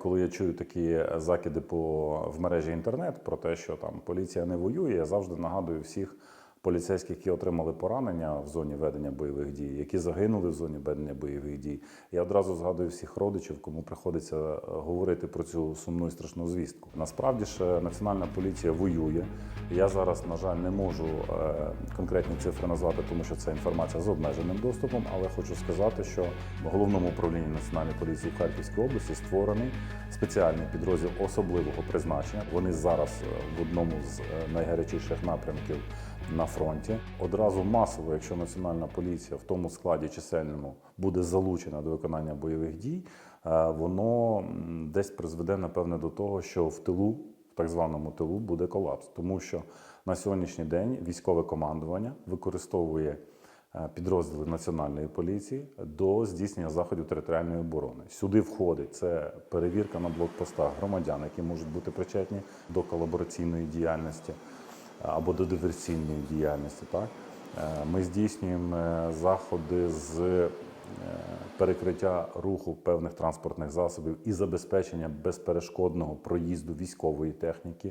Коли я чую такі закиди по в мережі інтернет про те, що там поліція не воює, я завжди нагадую всіх поліцейських, які отримали поранення в зоні ведення бойових дій, які загинули в зоні ведення бойових дій. Я одразу згадую всіх родичів, кому приходиться е, говорити про цю сумну і страшну звістку. Насправді ж національна поліція воює. Я зараз, на жаль, не можу е, конкретні цифри назвати, тому що це інформація з обмеженим доступом. Але хочу сказати, що в головному управлінні національної поліції в Харківській області створений спеціальний підрозділ особливого призначення. Вони зараз е, в одному з е, найгарячіших напрямків на фронті. Одразу масово, якщо національна поліція в тому складі чисельному буде залучена до виконання бойових дій, воно десь призведе напевне до того, що в тилу, в так званому тилу, буде колапс, тому що на сьогоднішній день військове командування використовує е, підрозділи національної поліції до здійснення заходів територіальної оборони. Сюди входить це перевірка на блокпостах громадян, які можуть бути причетні до колабораційної діяльності або до диверсійної діяльності. Так? Е, Ми здійснюємо е, заходи з е, перекриття руху певних транспортних засобів і забезпечення безперешкодного проїзду військової техніки